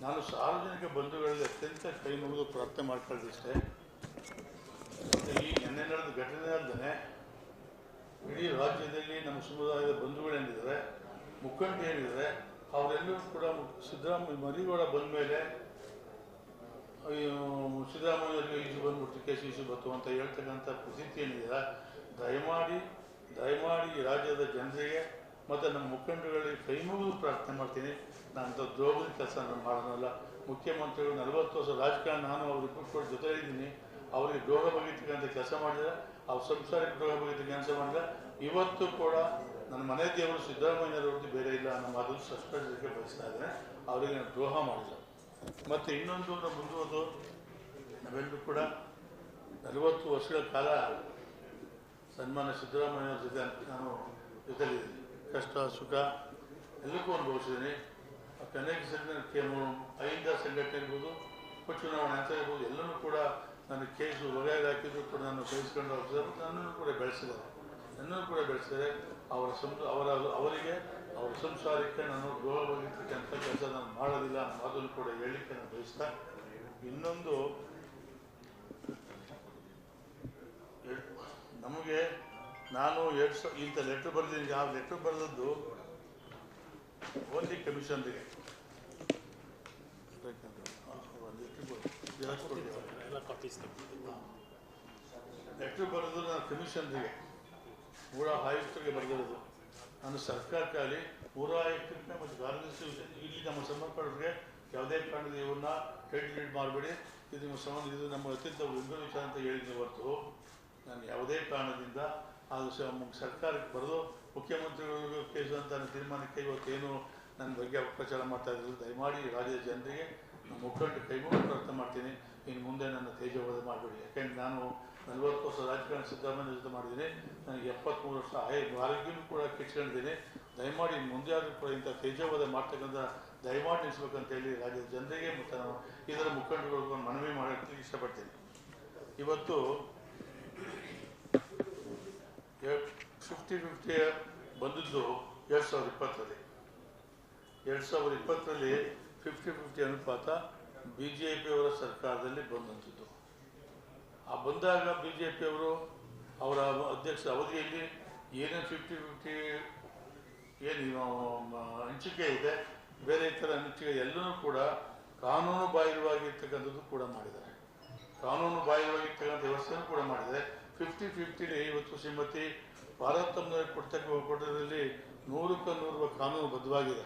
ನಾನು ಸಾರ್ವಜನಿಕ ಬಂಧುಗಳಲ್ಲಿ ಅತ್ಯಂತ ಕೈ ಮುಗಿದು ಪ್ರಾರ್ಥನೆ ಮಾಡ್ಕೊಳ್ಳಿಷ್ಟೇ ಈ ನಿನ್ನೆ ನಡೆದ ಘಟನೆ ಅಲ್ಲದೆ ಇಡೀ ರಾಜ್ಯದಲ್ಲಿ ನಮ್ಮ ಸಮುದಾಯದ ಬಂಧುಗಳೇನಿದ್ದಾರೆ ಮುಖಂಡ ಏನಿದ್ದಾರೆ ಅವರೆಲ್ಲರೂ ಕೂಡ ಸಿದ್ದರಾಮಯ್ಯ ಮರಿಗೌಡ ಬಂದ ಮೇಲೆ ಸಿದ್ದರಾಮಯ್ಯ ಈಜು ಬಂದ್ಬಿಟ್ಟು ಸಿ ಇಸು ಬತ್ತು ಅಂತ ಹೇಳ್ತಕ್ಕಂಥ ಪ್ರಸಿದ್ಧಿ ಏನಿದೆ ದಯಮಾಡಿ ದಯಮಾಡಿ ರಾಜ್ಯದ ಜನರಿಗೆ ಮತ್ತು ನಮ್ಮ ಮುಖಂಡರುಗಳಿಗೆ ಕೈ ಮುಗಿದು ಪ್ರಾರ್ಥನೆ ಮಾಡ್ತೀನಿ. ನಾನು ಅಂಥ ದ್ರೋಹದ ಕೆಲಸ ನಾನು ಮುಖ್ಯಮಂತ್ರಿಗಳು ನಲವತ್ತು ವರ್ಷ ರಾಜಕಾರಣ, ನಾನು ಅವ್ರಿಗೆ ಕೂಡ ಜೊತೆ ಇದ್ದೀನಿ ಅವರಿಗೆ ದ್ರೋಹ ಬಗೆತಕ್ಕಂಥ ಕೆಲಸ ಮಾಡಿದ್ರೆ ಅವ್ರ ಸಂಸಾರಕ್ಕೆ ದ್ರೋಹ ಬಗೆತ ಕೆಲಸ ಮಾಡಿದ್ರೆ ಇವತ್ತು ಕೂಡ ನನ್ನ ಮನೆ ದೇವರು ಸಿದ್ದರಾಮಯ್ಯನವ್ರ ಹೊರತು ಬೇರೆ ಇಲ್ಲ ನಮ್ಮ ಮಾತನ್ನು ಸ್ಪಷ್ಟಪಡಿಸಲಿಕ್ಕೆ ಬಯಸ್ತಾ ಇದ್ದೇನೆ. ಅವರಿಗೆ ನಾನು ದ್ರೋಹ ಮಾಡಿಲ್ಲ. ಮತ್ತು ಇನ್ನೊಂದು ನಮ್ಮ ಮುಂದುವರೆದು, ನಾವೆಲ್ಲರೂ ಕೂಡ ನಲವತ್ತು ವರ್ಷಗಳ ಕಾಲ ಸನ್ಮಾನ ಸಿದ್ದರಾಮಯ್ಯವ್ರ ಜೊತೆ ನಾನು ಜೊತೆಲಿದ್ದೀನಿ. ಕಷ್ಟ, ಸುಖ, ಎಲ್ಲಕ್ಕೂ ಅನುಭವಿಸಿದ್ದೀನಿ. ಅನೇಕ ಸಂಘಟನೆ ಅಹಿಂದ ಸಂಘಟನೆ ಇರ್ಬೋದು ಉಪಚುನಾವಣೆ ಅಂತ ಇರ್ಬೋದು ಎಲ್ಲನೂ ಕೂಡ ನನ್ನ ಕೇಸು ಹೊರಗೆ ಹಾಕಿದ್ರು ಕೂಡ ನಾನು ಸಹಿಸ್ಕೊಂಡು ಹೋಗ್ತಾರೆ ನನ್ನನ್ನು ಕೂಡ ಬೆಳೆಸಿದ್ದಾರೆ. ನನ್ನನ್ನು ಕೂಡ ಬೆಳೆಸಿದ್ದಾರೆ. ಅವರ ಸಂಸ, ಅವರ, ಅವರಿಗೆ, ಅವರ ಸಂಸಾರಕ್ಕೆ ನಾನು ದ್ರೋಹ ಬಗೆತಕ್ಕಂಥ ಕೆಲಸ ನಾನು ಮಾಡೋದಿಲ್ಲ ಮಾತನ್ನು ಕೂಡ ಹೇಳಲಿಕ್ಕೆ ನಾನು ಬಯಸ್ತಾ ಇನ್ನೊಂದು, ನಮಗೆ ನಾನು ಎರಡು ಸಾವಿರ ಇಂಥ ಲೆಟ್ರ್ ಬರೆದಿದ್ದೀನಿ ಆ ಲೆಟ್ರ್ ಬರೆದದ್ದು? ಓನ್ಲಿ ಕಮಿಷನ್ಗೆ ಲೆಟ್ರ್ ಬರೆದು ನಾನು ಕಮಿಷನ್ರಿಗೆ ಮೂರ ಆಯುಕ್ತರಿಗೆ ಬರೆದಿರೋದು. ನಾನು ಸರ್ಕಾರಕ್ಕಾಗಲಿ ಮೂರ ಆಯುಕ್ತರಿಗೆ ಮತ್ತು ಕಾಂಗ್ರೆಸ್ ಇಲ್ಲಿ ನಮ್ಮ ಸಂಬಂಧಪಟ್ಟವ್ರಿಗೆ ಯಾವುದೇ ಕಾರಣದ ಇವನ್ನ ಕ್ರೆಡಿಟ್ ಮಾಡಬೇಡಿ. ಇದು ನಿಮ್ಮ ಸಂಬಂಧ ಇದು ನಮ್ಮ ಅತ್ಯಂತ ವಿಭ್ರ ವಿಚಾರ ಅಂತ ಹೇಳಿದ್ದೆ ಹೊರತು. ನಾನು ಯಾವುದೇ ಕಾರಣದಿಂದ ಮ- ಸರ್ಕಾರಕ್ಕೆ ಬರೆದು ಮುಖ್ಯಮಂತ್ರಿಗಳಿಗೂ ಕೇಸು ಅಂತ ತೀರ್ಮಾನಕ್ಕೆ ಇವತ್ತೇನು ನನ್ನ ಬಗ್ಗೆ ಅಪಪ್ರಚಾರ ಮಾಡ್ತಾ ಇದ್ರು, ದಯಮಾಡಿ ರಾಜ್ಯದ ಜನರಿಗೆ ಮುಖಂಡ ಕೈಗೊಂಡು ಪ್ರಾರ್ಥನೆ ಮಾಡ್ತೀನಿ. ಇನ್ನು ಮುಂದೆ ನನ್ನ ತೇಜವಾದ ಮಾಡಬೇಡಿ. ಯಾಕೆಂದ್ರೆ ನಾನು ನಲ್ವತ್ತು ವರ್ಷ ರಾಜಕಾರಣ ಸಿದ್ದರಾಮಯ್ಯ ಜೊತೆ ಮಾಡಿದ್ದೀನಿ. ನನಗೆ ಎಪ್ಪತ್ತ್ಮೂರು ವರ್ಷ ಆಯ್, ಆರೋಗ್ಯನೂ ಕೂಡ ಕೆಚ್ಕೊಂಡಿದ್ದೀನಿ. ದಯಮಾಡಿ ಮುಂದೆ ಆದರೂ ಕೂಡ ಇಂಥ ತೇಜವಾದ ಮಾಡ್ತಕ್ಕಂಥ ದಯಮಾಡಿ ನಿಲ್ಲಿಸ್ಬೇಕಂತ ಹೇಳಿ ರಾಜ್ಯದ ಜನರಿಗೆ ಮತ್ತು ನಾನು ಇದರ ಮುಖಂಡರು ಮನವಿ ಮಾಡೋಕ್ಕೆ ಇಷ್ಟಪಡ್ತೀನಿ. ಇವತ್ತು ಫಿಫ್ಟಿ ಫಿಫ್ಟಿ ಬಂದಿದ್ದು ಎರಡು ಸಾವಿರದ ಇಪ್ಪತ್ತರಲ್ಲಿ. ಎರಡು ಸಾವಿರದ ಇಪ್ಪತ್ತರಲ್ಲಿ ಫಿಫ್ಟಿ ಫಿಫ್ಟಿ ಅನುಪಾತ ಬಿ ಜೆ ಪಿಯವರ ಸರ್ಕಾರದಲ್ಲಿ ಬಂದಂಥದ್ದು ಆ ಬಂದಾಗ ಬಿ ಜೆ ಪಿಯವರು ಅವರ ಅಧ್ಯಕ್ಷ ಅವಧಿಯಲ್ಲಿ ಏನೇನು ಫಿಫ್ಟಿ ಫಿಫ್ಟಿ ಏನು ಹಂಚಿಕೆ ಇದೆ, ಬೇರೆ ಇತರ ಹಂಚಿಕೆ ಎಲ್ಲನೂ ಕೂಡ ಕಾನೂನು ಬಾಹಿರವಾಗಿರ್ತಕ್ಕಂಥದ್ದು ಕೂಡ ಮಾಡಿದ್ದಾರೆ. ಕಾನೂನು ಬಾಹಿರವಾಗಿರ್ತಕ್ಕಂಥ ವ್ಯವಸ್ಥೆಯನ್ನು ಕೂಡ ಮಾಡಿದ್ದಾರೆ. ಫಿಫ್ಟಿ ಫಿಫ್ಟಿಲಿ ಇವತ್ತು ಶ್ರೀಮತಿ ಭಾರತಮ್ಮನವರಿಗೆ ಕೊಡ್ತಕ್ಕ ಕೊಟ್ಟದಲ್ಲಿ ನೂರಕ್ಕೆ ನೂರು ಕಾನೂನು ಬದ್ಧವಾಗಿದೆ.